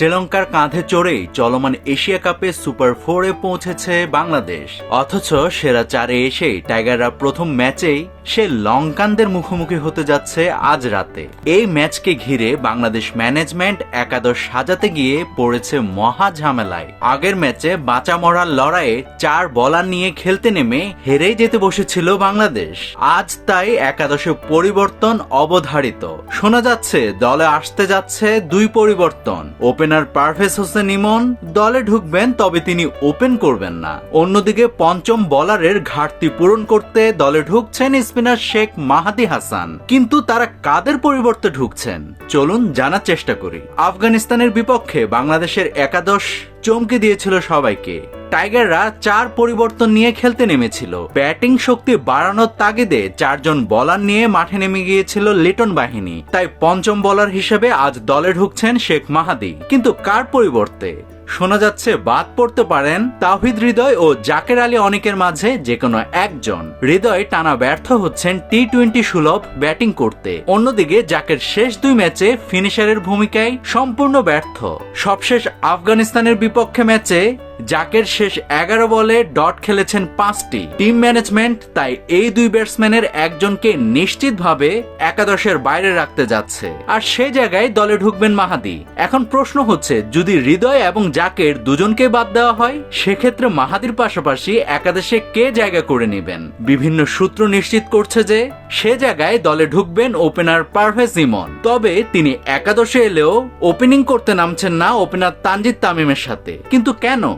শ্রীলঙ্কার কাঁধে চড়েই চলমান এশিয়া কাপে সুপার ফোরে পৌঁছেছে বাংলাদেশ। অথচ সেরা চারে এসেই টাইগাররা প্রথম ম্যাচেই সে লঙ্কানদের মুখোমুখি হতে যাচ্ছে আজ রাতে। এই ম্যাচকে ঘিরে বাংলাদেশ ম্যানেজমেন্ট একাদশ সাজাতে গিয়ে পড়েছে মহা ঝামেলায়। আগের ম্যাচে বাঁচা মরার লড়াইয়ে চার বলার নিয়ে খেলতে নেমে হেরেই যেতে বসেছিল বাংলাদেশ। আজ তাই একাদশে পরিবর্তন অবধারিত। শোনা যাচ্ছে, দলে আসতে যাচ্ছে দুই পরিবর্তন। ওপেনার পারভেজ হোসেন ইমন দলে ঢুকবেন তবে তিনি ওপেন করবেন না। অন্যদিকে পঞ্চম বলারের ঘাটতি পূরণ করতে দলে ঢুকছেন স্পিনার শেখ মাহাদি হাসান। কিন্তু তারা কাদের পরিবর্তে ঢুকছেন? চলুন জানার চেষ্টা করি। আফগানিস্তানের বিপক্ষে বাংলাদেশের একাদশ চমকে দিয়েছিল সবাইকে। টাইগাররা চার পরিবর্তন নিয়ে খেলতে নেমেছিল। ব্যাটিং শক্তি বাড়ানোর তাগিদে চারজন বলার নিয়ে মাঠে নেমে গিয়েছিল লিটন বাহিনী। তাই পঞ্চম বলার হিসেবে আজ দলে ঢুকছেন শেখ মাহাদি। কিন্তু কার পরিবর্তে? শোনা যাচ্ছে, বাদ পড়তে পারেন তাহিদ হৃদয় ও জাকের আলী অনেকের মাঝে যে কোনো একজন। হৃদয় টানা ব্যর্থ হচ্ছেন টি টোয়েন্টি সুলভ ব্যাটিং করতে। অন্যদিকে, জাকের শেষ দুই ম্যাচে ফিনিশারের ভূমিকায় সম্পূর্ণ ব্যর্থ। সবশেষ আফগানিস্তানের বিপক্ষে ম্যাচে জাকের শেষ এগারো বলে ডট খেলেছেন পাঁচটি। টিম ম্যানেজমেন্ট তাই এই দুই ব্যাটসম্যানের একজনকে নিশ্চিতভাবে একাদশের বাইরে রাখতে যাচ্ছে। আর সে জায়গায় দলে ঢুকবেন মাহাদি। এখন প্রশ্ন হচ্ছে, যদি হৃদয় এবং জাকের দুজনকে বাদ দেওয়া হয়, সেক্ষেত্রে মাহাদির পাশাপাশি একাদশে কে জায়গা করে নেবেন? বিভিন্ন সূত্র নিশ্চিত করছে যে সে জায়গায় দলে ঢুকবেন ওপেনার পারভেজ ইমন তবে তিনি একাদশে এলেও ওপেনিং করতে নামছেন না ওপেনার তানজিদ তামিমের সাথে। কিন্তু কেন?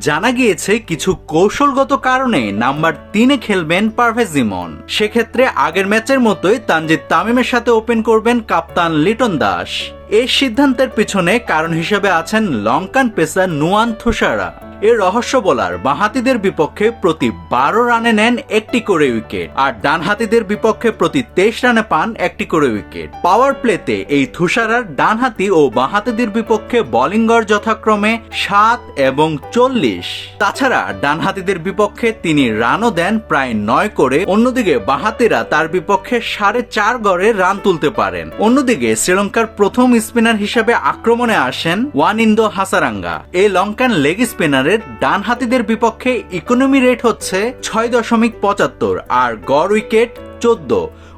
জানা গিয়েছে কিছু কৌশলগত কারণে নাম্বার তিনে খেলবেন পারভেজ ইমন সেক্ষেত্রে আগের ম্যাচের মতোই তানজিদ তামিমের সাথে ওপেন করবেন কাপ্তান লিটন দাস। এই সিদ্ধান্তের পিছনে কারণ হিসেবে আছেন লঙ্কান পেসার নুয়ান থুসারা। এর রহস্য বোলার বাঁহাতিদের বিপক্ষে প্রতি বারো রানে নেন একটি করে উইকেট, আর ডানহাতিদের বিপক্ষে প্রতি তেইশ রানে পান একটি করে উইকেট। পাওয়ার প্লেতে এই থুষারার ডানহাতি ও বাঁহাতিদের বিপক্ষে বোলিং গড় যথাক্রমে সাত এবং চল্লিশ। তাছাড়া ডানহাতিদের বিপক্ষে তিনি রানও দেন প্রায় নয় করে, অন্যদিকে বাঁহাতিরা তার বিপক্ষে সাড়ে চার গড়ে রান তুলতে পারেন। অন্যদিকে শ্রীলঙ্কার প্রথম স্পিনার হিসেবে আক্রমণে আসেন ওয়ান ইন্দো হাসারাঙ্গা। এই লঙ্কান লেগ স্পিনারের ডান হাতিদের বিপক্ষে ইকোনমি রেট হচ্ছে ছয় দশমিক পঁচাত্তর আর গড় উইকেট চোদ্দ।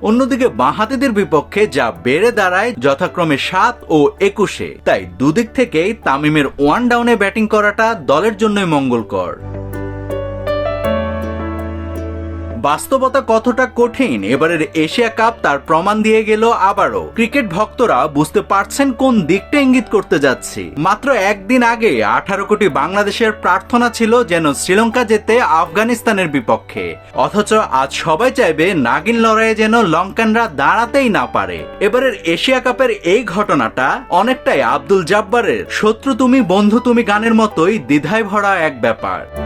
অন্যদিকে বাঁহাতিদের বিপক্ষে যা বেড়ে দাঁড়ায় যথাক্রমে সাত ও একুশে। তাই দুদিক থেকেই তামিমের ওয়ান ডাউনে ব্যাটিং করাটা দলের জন্যই মঙ্গলকর। বাস্তবতা কতটা কঠিন? এবারের এশিয়া কাপ তার প্রমাণ দিয়ে গেল আবারও। ক্রিকেট ভক্তরা বুঝতে পারছেন কোন দিকটা ইঙ্গিত করতে যাচ্ছি। মাত্র একদিন আগে আঠারো কোটি বাংলাদেশের প্রার্থনা ছিল যেন শ্রীলঙ্কা যেতে আফগানিস্তানের বিপক্ষে। অথচ আজ সবাই চাইবে নাগিন লড়াইয়ে যেন লঙ্কানরা দাঁড়াতেই না পারে। এবারের এশিয়া কাপের এই ঘটনাটা অনেকটাই আব্দুল জাব্বারের শত্রু তুমি, বন্ধু তুমি গানের মতোই দ্বিধায় ভরা এক ব্যাপার।